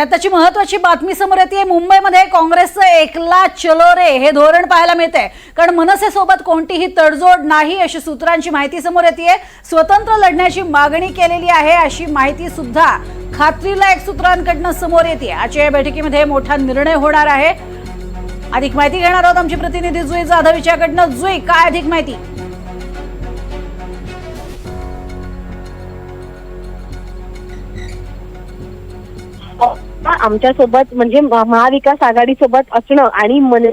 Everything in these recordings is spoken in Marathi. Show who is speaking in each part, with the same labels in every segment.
Speaker 1: आणि त्याची महत्वाची बातमी समोर येते मुंबईमध्ये काँग्रेसचं एकला चलो रे हे धोरण पाहायला मिळते कारण मनसेसोबत कोणतीही तडजोड नाही अशी सूत्रांची माहिती समोर येते स्वतंत्र लढण्याची मागणी केलेली आहे अशी माहिती सुद्धा खात्रीलायक सूत्रांकडनं समोर येते आजच्या या बैठकीमध्ये मोठा निर्णय होणार आहे. अधिक माहिती घेणार आहोत आमची प्रतिनिधी जुई जाधव हिच्याकडनं. जुई काय अधिक माहिती?
Speaker 2: आमच्यासोबत म्हणजे महाविकास आघाडी सोबत असणं आणि मन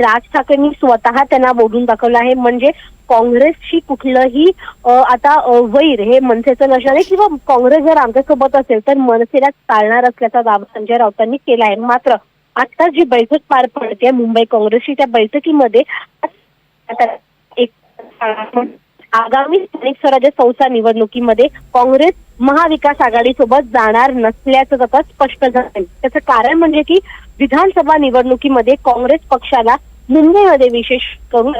Speaker 2: राज ठाकरेंनी स्वतः त्यांना बोलून दाखवलं आहे. म्हणजे काँग्रेसशी कुठलंही आता वैर हे मनसेचं नसणार आहे किंवा काँग्रेस जर आमच्यासोबत असेल तर मनसेला चालणार असल्याचा दावा संजय राऊतांनी केला आहे. मात्र आता जी बैठक पार पडते मुंबई काँग्रेसची त्या बैठकीमध्ये एक आगामी स्थानिक स्वराज्य संस्था निवडणुकीमध्ये काँग्रेस महाविकास आघाडी सोबत जाणार नसल्याचं आता स्पष्ट झालं त्याचं कारण म्हणजे की विधानसभा निवडणुकीमध्ये काँग्रेस पक्षाला मुंबईमध्ये विशेष करून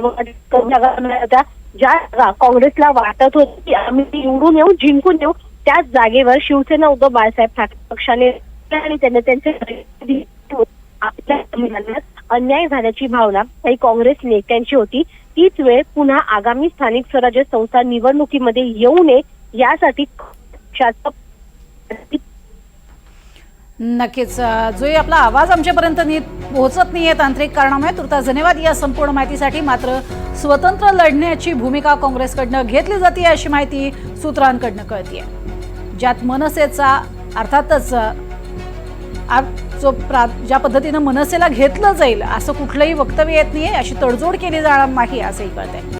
Speaker 2: ज्या जागा काँग्रेसला वाटत होती की आम्ही निवडून येऊ जिंकून येऊ त्याच जागेवर शिवसेना उद्धव बाळासाहेब ठाकरे पक्षाने आणि त्यांनी त्यांचे आपल्या संविधानात अन्याय झाल्याची भावना काही काँग्रेस नेत्यांची होती. तीच वेळ पुन्हा आगामी स्थानिक स्वराज्य संस्था निवडणुकीमध्ये येऊ नये यासाठी
Speaker 1: नक्कीच. जो आपला आवाज आमच्यापर्यंत नीट पोहोचत नाहीये तांत्रिक कारणामुळे. तुर्ता धन्यवाद. या संपूर्ण माहितीसाठी मात्र स्वतंत्र लढण्याची भूमिका काँग्रेसकडनं घेतली जाते अशी माहिती सूत्रांकडनं कळतीये. ज्यात मनसेचा अर्थातच जो प्रा ज्या पद्धतीनं मनसेला घेतलं जाईल असं कुठलंही वक्तव्य येत नाहीये अशी तडजोड केली जाणार नाही असंही कळतंय.